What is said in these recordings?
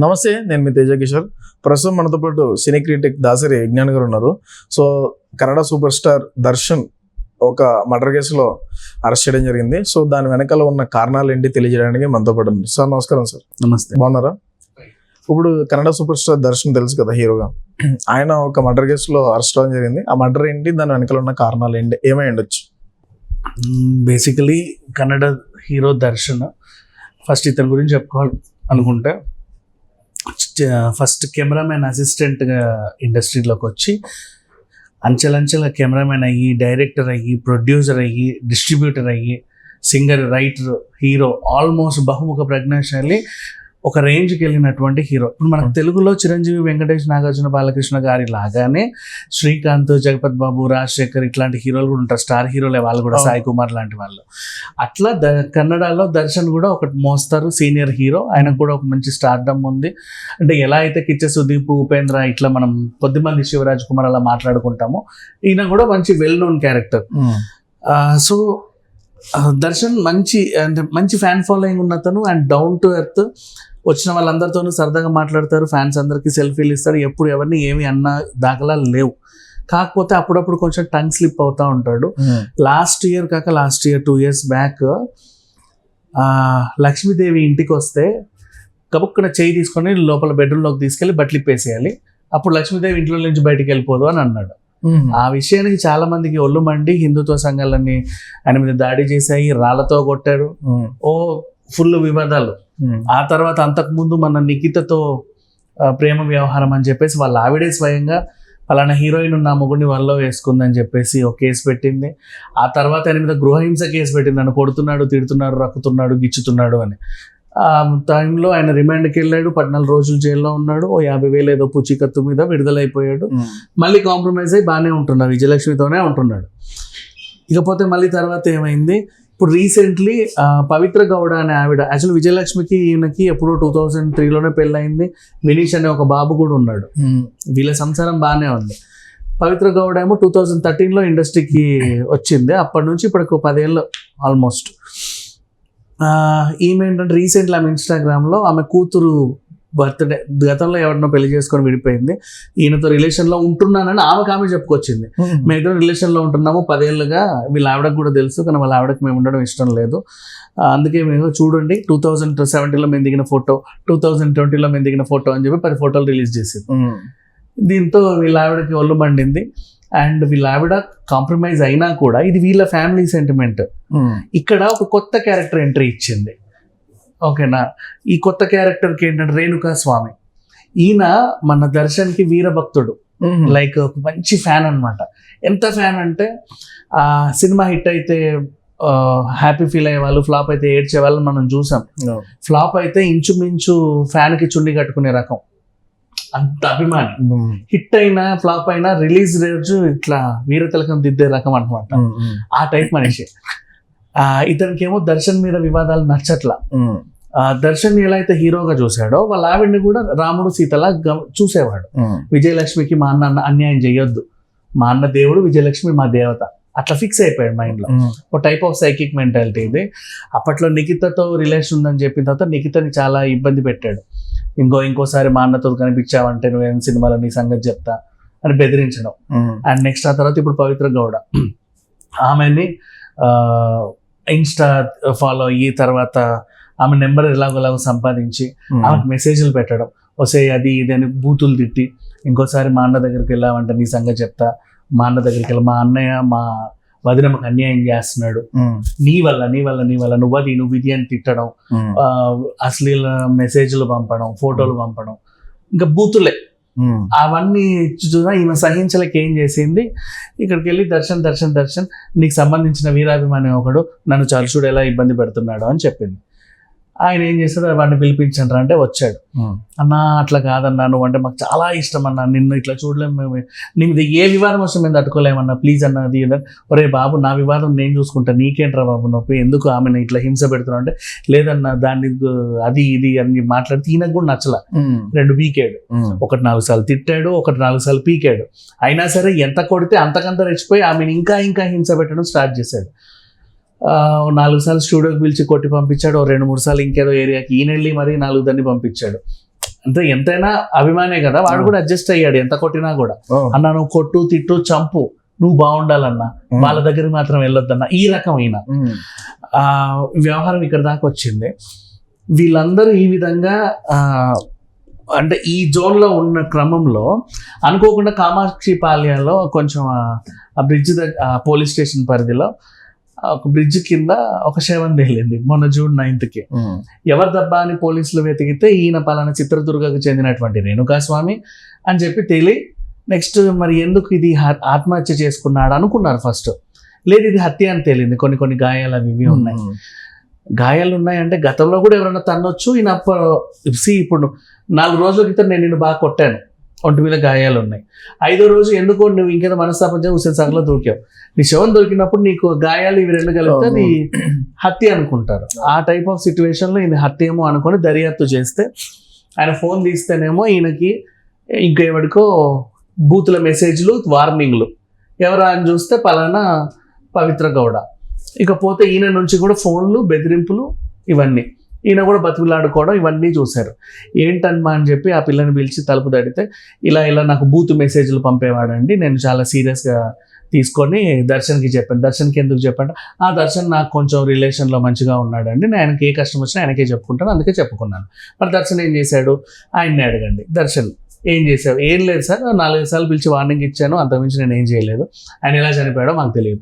నమస్తే నేను మీ తేజ కిషోర్. ప్రస్తుతం మనతో పాటు సినీ క్రిటిక్ దాసరి విజ్ఞాన్ గారు ఉన్నారు. So Kannada super star Darshan ఒక మర్డర్ కేసులో అరెస్ట్ చేయడం జరిగింది. సో దాని వెనకాల ఉన్న కారణాలు ఏంటి తెలియజేయడానికి మనతో పాటు ఉన్నారు. సార్ నమస్కారం సార్. నమస్తే. బాగున్నారా? ఇప్పుడు కన్నడ సూపర్ స్టార్ దర్శన్ తెలుసు కదా హీరోగా. ఆయన ఒక మర్డర్ కేసులో అరెస్ట్ అవ్వడం జరిగింది. ఆ మర్డర్ ఏంటి? దాని వెనకాల ఉన్న కారణాలు ఏంటి? ఏమై ఉండొచ్చు? Basically Kannada hero Darshan first ఇతని గురించి చెప్పుకోవాలి అనుకుంటే ఫస్ట్ కెమెరామెన్ అసిస్టెంట్గా ఇండస్ట్రీలోకి వచ్చి అంచెలంచెల కెమెరామెన్ అయ్యి డైరెక్టర్ అయ్యి ప్రొడ్యూసర్ అయ్యి డిస్ట్రిబ్యూటర్ అయ్యి సింగర్ రైటర్ హీరో ఆల్మోస్ట్ బహుముఖ ప్రజ్ఞాశాలి. ఒక రేంజ్కి వెళ్ళినటువంటి హీరో ఇప్పుడు మనకు Hmm. తెలుగులో చిరంజీవి వెంకటేష్ నాగార్జున బాలకృష్ణ గారి లాగానే శ్రీకాంత్ జగపత్ బాబు రాజశేఖర్ ఇట్లాంటి హీరోలు కూడా ఉంటారు. స్టార్ హీరోలే వాళ్ళు కూడా. సాయి కుమార్ లాంటి వాళ్ళు. అట్లా ద కన్నడలో దర్శన్ కూడా ఒక మోస్తారు సీనియర్ హీరో ఆయనకు కూడా ఒక మంచి స్టార్డమ్ ఉంది. అంటే ఎలా అయితే కిచ్చ సుదీప్ ఉపేంద్ర ఇట్లా మనం కొద్దిమంది శివరాజ్ కుమార్ అలా మాట్లాడుకుంటామో ఈయన కూడా మంచి well known character so Darshan మంచి అంటే మంచి ఫ్యాన్ ఫాలోయింగ్ ఉన్నతను అండ్ డౌన్ టు ఎర్త్ వచ్చిన వాళ్ళందరితోనూ సరదాగా మాట్లాడతారు ఫ్యాన్స్ అందరికీ సెల్ఫీలు ఇస్తారు ఎప్పుడు ఎవరిని ఏమి అన్న దాఖలాలు లేవు. కాకపోతే అప్పుడప్పుడు కొంచెం టంగ్ స్లిప్ అవుతూ ఉంటాడు. లాస్ట్ ఇయర్ కాక last year two years back Lakshmidevi ఇంటికి వస్తే కబుక్కున చేయి తీసుకొని లోపల బెడ్రూమ్లోకి తీసుకెళ్ళి బట్టలు ఇప్పేసేయాలి. అప్పుడు లక్ష్మీదేవి ఇంట్లో నుంచి బయటికి వెళ్ళిపోదు అని అన్నాడు. ఆ విషయానికి చాలా మందికి ఒళ్ళు మండి హిందుత్వ సంఘాలన్నీ ఆయన మీద దాడి చేశాయి రాళ్ళతో కొట్టారు. ఓ ఫుల్ వివాదాలు. ఆ తర్వాత అంతకుముందు మన నిఖితతో ప్రేమ వ్యవహారం అని చెప్పేసి వాళ్ళ ఆవిడే స్వయంగా పలానా హీరోయిన్ నా మొగుడిని వల్ల వేసుకుందని చెప్పేసి ఒక కేసు పెట్టింది. ఆ తర్వాత ఆయన మీద గృహహింస కేసు పెట్టింది. నన్ను కొడుతున్నాడు తిడుతున్నాడు రక్కుతున్నాడు గిచ్చుతున్నాడు అని. ఆ టైంలో ఆయన రిమాండ్కి వెళ్ళాడు. పద్నాలుగు రోజులు జైల్లో ఉన్నాడు. ఓ యాభై వేలు ఏదో పుచ్చికత్తు మీద విడుదలైపోయాడు. మళ్ళీ కాంప్రమైజ్ అయ్యి బాగానే ఉంటున్నాడు. విజయలక్ష్మితోనే ఉంటున్నాడు. ఇకపోతే మళ్ళీ తర్వాత ఏమైంది? ఇప్పుడు రీసెంట్లీ పవిత్ర గౌడ అనే ఆవిడ యాక్చువల్ విజయలక్ష్మికి ఈయనకి ఎప్పుడో టూ థౌజండ్ త్రీలోనే పెళ్ళయింది. వినీష్ అనే ఒక బాబు కూడా ఉన్నాడు. వీళ్ళ సంసారం బాగానే ఉంది. పవిత్ర గౌడ ఏమో టూ థౌజండ్ థర్టీన్లో ఇండస్ట్రీకి వచ్చింది. అప్పటి నుంచి ఇప్పటికి పదేళ్ళు ఆల్మోస్ట్ ఈమె ఏంటంటే రీసెంట్లీ ఆమె ఇన్స్టాగ్రామ్లో ఆమె కూతురు బర్త్డే గతంలో ఎవరినో పెళ్ళి చేసుకొని విడిపోయింది. ఈయనతో రిలేషన్లో ఉంటున్నానని ఆమె చెప్పుకొచ్చింది. మేము ఇద్దరం రిలేషన్లో ఉంటున్నాము. పదేళ్ళుగా వీళ్ళ ఆవిడకు కూడా తెలుసు కానీ వాళ్ళ ఆవిడకి మేము ఉండడం ఇష్టం లేదు. అందుకే మేము చూడండి టూ థౌజండ్ సెవెంటీన్లో మేము దిగిన ఫోటో టూ థౌజండ్ ట్వంటీలో మేము దిగిన ఫోటో అని చెప్పి పది ఫోటోలు రిలీజ్ చేసింది. దీంతో వీళ్ళ ఆవిడకి ఒళ్ళు మండింది. అండ్ వీళ్ళ ఆవిడ కాంప్రమైజ్ అయినా కూడా ఇది వీళ్ళ ఫ్యామిలీ సెంటిమెంట్ ఇక్కడ ఒక కొత్త క్యారెక్టర్ ఎంట్రీ ఇచ్చింది. ఓకేనా? ఈ కొత్త క్యారెక్టర్కి ఏంటంటే రేణుకా స్వామి. ఈయన మన దర్శన్కి వీరభక్తుడు. లైక్ ఒక మంచి ఫ్యాన్ అన్నమాట. ఎంత ఫ్యాన్ అంటే ఆ సినిమా హిట్ అయితే హ్యాపీ ఫీల్ అయ్యే వాళ్ళు ఫ్లాప్ అయితే ఏడ్చే వాళ్ళని మనం చూసాం. ఫ్లాప్ అయితే ఇంచుమించు ఫ్యాన్కి చుండి కట్టుకునే రకం. అంత అభిమాని. హిట్ అయినా ఫ్లాప్ అయినా రిలీజ్ రోజు ఇట్లా వీర తిలకం దిద్దే రకం అనమాట ఆ టైప్ మనిషి. ఇతనికేమో దర్శన్ మీద వివాదాలు నచ్చట్లా. ఆ దర్శన్ ఎలా అయితే హీరోగా చూశాడో వాళ్ళ ఆవిడ్ని కూడా రాముడు సీతలా చూసేవాడు. విజయలక్ష్మికి మా అన్న అన్యాయం చేయొద్దు మా అన్న దేవుడు విజయలక్ష్మి మా దేవత. అట్లా ఫిక్స్ అయిపోయాడు మైండ్లో. ఒక టైప్ ఆఫ్ సైకిక్ మెంటాలిటీ ఇది. అప్పట్లో నిఖితతో రిలేషన్ ఉందని చెప్పిన తర్వాత నిఖితని చాలా ఇబ్బంది పెట్టాడు. ఇంకో ఇంకోసారి మా అన్నతో కనిపించావంటే నువ్వేం సినిమాలో నీ సంగతి చెప్తా అని బెదిరించడం. అండ్ నెక్స్ట్ ఆ తర్వాత ఇప్పుడు పవిత్ర గౌడ. ఆమెని ఇన్స్టా ఫాలో అయ్యి తర్వాత ఆమె నెంబర్ ఎలాగోలాగో సంపాదించి ఆమెకు మెసేజ్లు పెట్టడం. వసే అది ఇది అని బూతులు తిట్టి ఇంకోసారి మా అన్న దగ్గరికి వెళ్ళామంటే నీ సంగతి చెప్తా. మా అన్న దగ్గరికి వెళ్ళి మా అన్నయ్య మా వదిన మాకు అన్యాయం చేస్తున్నాడు. నీ వల్ల నీ వల్ల నీ వల్ల నువ్వు అది నువ్వు ఇది అని తిట్టడం. ఆ, అశ్లీల మెసేజ్లు పంపడం ఫోటోలు పంపడం. ఇంకా బూతులే. Hmm. అవన్నీ చూసినా ఈమె సహించలేక ఏం చేసింది? ఇక్కడికి వెళ్ళి దర్శన్ దర్శన్ దర్శన్ నీకు సంబంధించిన వీరాభిమాని ఒకడు నన్ను చరుచుడు ఎలా ఇబ్బంది పెడుతున్నాడు అని చెప్పింది. ఆయన ఏం చేస్తాడు వాడిని పిలిపించండి అంటే వచ్చాడు. అన్నా అట్లా కాదన్నా నువ్వు అంటే మాకు చాలా ఇష్టం అన్నా నిన్ను ఇట్లా చూడలేము మేము. నీ మీద ఏ వివాదం వస్తే మేము తట్టుకోలేమన్నా ప్లీజ్ అన్న అది ఇది. అని. ఒరే బాబు నా వివాదం నేను చూసుకుంటా నీకేంట్రా బాబు నొప్పి? ఎందుకు ఆమెను ఇట్లా హింస పెడుతున్నావు అంటే లేదన్నా దాన్ని అది ఇది అని మాట్లాడితే ఈయనకు కూడా నచ్చల. రెండు పీకాడు. ఒకటి నాలుగు సార్లు తిట్టాడు ఒకటి నాలుగు సార్లు పీకాడు. అయినా సరే ఎంత కొడితే అంతకంత రెచ్చిపోయి ఆమెను ఇంకా ఇంకా హింస పెట్టడం స్టార్ట్ చేశాడు. నాలుగు సార్లు స్టూడియోకి పిలిచి కొట్టి పంపించాడు ఓ రెండు మూడు సార్లు ఇంకేదో ఏరియాకి ఈయన వెళ్ళి మరీ నాలుగు దాన్ని పంపించాడు. అంటే ఎంతైనా అభిమానే కదా వాడు కూడా అడ్జస్ట్ అయ్యాడు ఎంత కొట్టినా కూడా. అన్న నువ్వు కొట్టు తిట్టు చంపు నువ్వు బాగుండాలన్నా వాళ్ళ దగ్గరికి మాత్రం వెళ్ళొద్దన్న ఈ రకమైన వ్యవహారం ఇక్కడ దాకా వచ్చింది. వీళ్ళందరూ ఈ విధంగా అంటే ఈ జోన్లో ఉన్న క్రమంలో అనుకోకుండా కామాక్షి పాల్యాలో కొంచెం ఆ- బ్రిడ్జ్ దగ్గర పోలీస్ స్టేషన్ పరిధిలో ఒక బ్రిడ్జ్ కింద ఒక శవం తేలింది. మొన్న జూన్ నైన్త్కి. ఉమ్, ఎవరు దబ్బా అని పోలీసులు వెతికితే ఈయన పలానా చిత్రదుర్గకు చెందినటువంటి రేణుకాస్వామి అని చెప్పి తేలి నెక్స్ట్ మరి ఎందుకు ఇది ఆత్మహత్య చేసుకున్నాడు? అనుకున్నారు ఫస్ట్ లేదు ఇది హత్య అని తేలింది. కొన్ని కొన్ని గాయాలు అవి ఇవి ఉన్నాయి. గాయాలు ఉన్నాయంటే గతంలో కూడా ఎవరైనా తన్నొచ్చు. ఈయన సి ఇప్పుడు నాలుగు రోజుల క్రితం నేను నిన్ను బాగా కొట్టాను. ఒంటి మీద గాయాలు ఉన్నాయి. ఐదో రోజు ఎందుకో నువ్వు ఇంకేదో మనస్తాపం చేసి హుసేన్ సాగర్లో దొరికావు నీ శవం దొరికినప్పుడు నీకు గాయాలు ఇవి రెండు కలిపితే నీ హత్య అనుకుంటారు. ఆ టైప్ ఆఫ్ సిచ్యువేషన్లో ఈయన హత్య ఏమో అనుకొని దర్యాప్తు చేస్తే ఆయన ఫోన్ తీస్తేనేమో ఈయనకి ఇంకా ఎవరికో బూతుల మెసేజ్లు వార్నింగ్లు ఎవరా అని చూస్తే పలానా పవిత్ర గౌడ. ఇకపోతే ఈయన నుంచి కూడా ఫోన్లు బెదిరింపులు ఇవన్నీ. ఈయన కూడా బతుకులాడుకోవడం ఇవన్నీ చూశారు. ఏంటమ్మా అని చెప్పి ఆ పిల్లని పిలిచి తలుపు తడితే ఇలా ఇలా నాకు బూత్ మెసేజ్లు పంపేవాడండి నేను చాలా సీరియస్గా తీసుకొని దర్శన్కి చెప్పాను. దర్శన్కి ఎందుకు చెప్పండి? ఆ దర్శన్ నాకు కొంచెం రిలేషన్లో మంచిగా ఉన్నాడండి నేను ఆయనకి ఏ కష్టం వచ్చినా ఆయనకే చెప్పుకుంటాను అందుకే చెప్పుకున్నాను. మరి దర్శన్ ఏం చేశాడు? ఆయన్ని అడగండి. దర్శన్ ఏం చేశావు? ఏం లేదు సార్ నాలుగు సార్లు పిలిచి వార్నింగ్ ఇచ్చాను అంతకుమించి నేను ఏం చేయలేదు. ఆయన ఎలా చనిపోయాడో మాకు తెలియదు.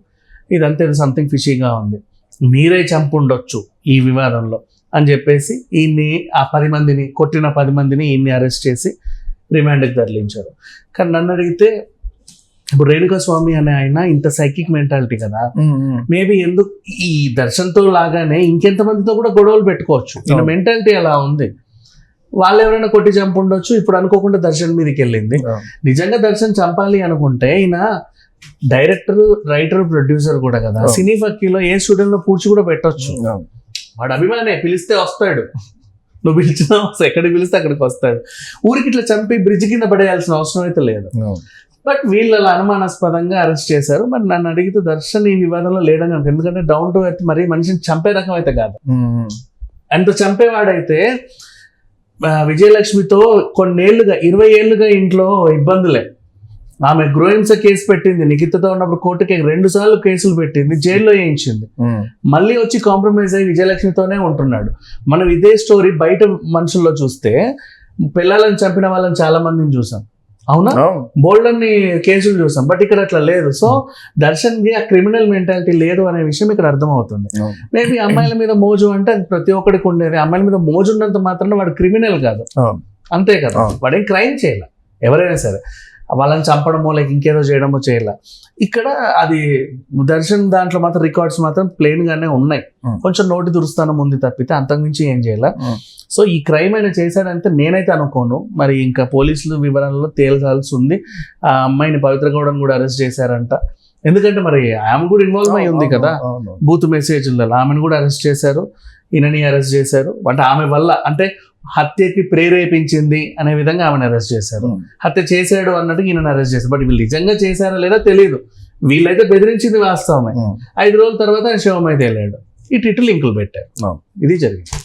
ఇదంతా సంథింగ్ ఫిషీగా ఉంది. మీరే చంపుండొచ్చు ఈ వివాదంలో. అని చెప్పేసి ఈయన్ని ఆ పది మందిని కొట్టిన పది మందిని ఈయన్ని అరెస్ట్ చేసి రిమాండ్కి తరలించారు కానీ నన్ను అడిగితే ఇప్పుడు రేణుకా స్వామి అనే ఆయన ఇంత సైకిక్ మెంటాలిటీ కదా మేబీ ఎందుకు ఈ దర్శన్తో లాగానే ఇంకెంతమందితో కూడా గొడవలు పెట్టుకోవచ్చు ఈయన. మెంటాలిటీ అలా ఉంది వాళ్ళు ఎవరైనా కొట్టి చంపుండొచ్చు ఇప్పుడు అనుకోకుండా దర్శన్ మీదకి వెళ్ళింది. నిజంగా దర్శన్ చంపాలి అనుకుంటే ఈయన డైరెక్టర్ రైటర్ ప్రొడ్యూసర్ కూడా కదా. సినీ ఫక్కీలో ఏ స్టూడెంట్లో పూడ్చి కూడా పెట్టొచ్చు. వాడు అభిమానే పిలిస్తే వస్తాడు. నువ్వు పిలిచినా. ఎక్కడికి పిలిస్తే అక్కడికి వస్తాడు. ఊరికి ఇట్లా చంపి బ్రిడ్జ్ కింద పడేయాల్సిన అవసరం అయితే లేదు. బట్ వీళ్ళు అలా అనుమానాస్పదంగా అరెస్ట్ చేశారు. మరి నన్ను అడిగితే దర్శన్ ఈ వివాదంలో లేడని ఎందుకంటే డౌన్ టు ఎర్త్ మరి మనిషిని చంపే రకం అయితే కాదు. అంత చంపేవాడైతే విజయలక్ష్మితో కొన్నేళ్ళుగా ఇరవై ఏళ్ళుగా ఇంట్లో ఇబ్బందులే. ఆమె గృహింస కేసు పెట్టింది నిఖితతో ఉన్నప్పుడు కోర్టుకి రెండు సార్లు కేసులు పెట్టింది జైల్లో వేయించింది. మళ్ళీ వచ్చి కాంప్రమైజ్ అయ్యి విజయలక్ష్మితోనే ఉంటున్నాడు. మనం ఇదే స్టోరీ బయట మనుషుల్లో చూస్తే పిల్లలను చంపిన వాళ్ళని చాలా మందిని చూసాం. అవునా. బోల్డ్ అన్ని కేసులు చూసాం బట్ ఇక్కడ అట్లా లేదు. సో దర్శన్కి ఆ క్రిమినల్ మెంటాలిటీ లేదు అనే విషయం ఇక్కడ అర్థమవుతుంది. అవును. మేబీ అమ్మాయిల మీద మోజు అంటే అది ప్రతి ఒక్కడికి ఉండేది. అమ్మాయిల మీద మోజు ఉన్నంత మాత్రాన వాడు క్రిమినల్ కాదు. అంతే కదా. వాడేం క్రైమ్ చేయాల. ఎవరైనా సరే. వాళ్ళని చంపడమో లేక ఇంకేదో చేయడమో చేయాల. ఇక్కడ అది దర్శన్ దాంట్లో మాత్రం రికార్డ్స్ మాత్రం ప్లెయిన్ గానే ఉన్నాయి. Hmm. కొంచెం నోటి దురుస్తానం ఉంది తప్పితే అంతకుమించి ఏం చేయాల. Hmm. సో ఈ క్రైమ్ అయినా చేశాడంటే నేనైతే అనుకోను. మరి ఇంకా పోలీసులు వివరాలలో తేల్చాల్సి ఉంది. ఆ అమ్మాయిని పవిత్ర గౌడని కూడా అరెస్ట్ చేశారంట. ఎందుకంటే మరి ఆమె కూడా ఇన్వాల్వ్ అయి ఉంది కదా. బూత్ మెసేజ్లలో ఆమెను కూడా అరెస్ట్ చేశారు. ఈయనని అరెస్ట్ చేశారు. అంటే ఆమె వల్ల అంటే హత్యకి ప్రేరేపించింది అనే విధంగా ఆమెను అరెస్ట్ చేశారు. ఉమ్, హత్య చేశాడు అన్నట్టు ఈయనని అరెస్ట్ చేశారు. బట్ వీళ్ళు నిజంగా చేశారా లేదా తెలియదు వీళ్ళైతే బెదిరించింది వాస్తవమే. ఉమ్. ఐదు రోజుల తర్వాత ఆయన శవం అయితే వెళ్ళాడు. ఇటు ఇటు లింకులు పెట్టారు. అవును. ఇది జరిగింది.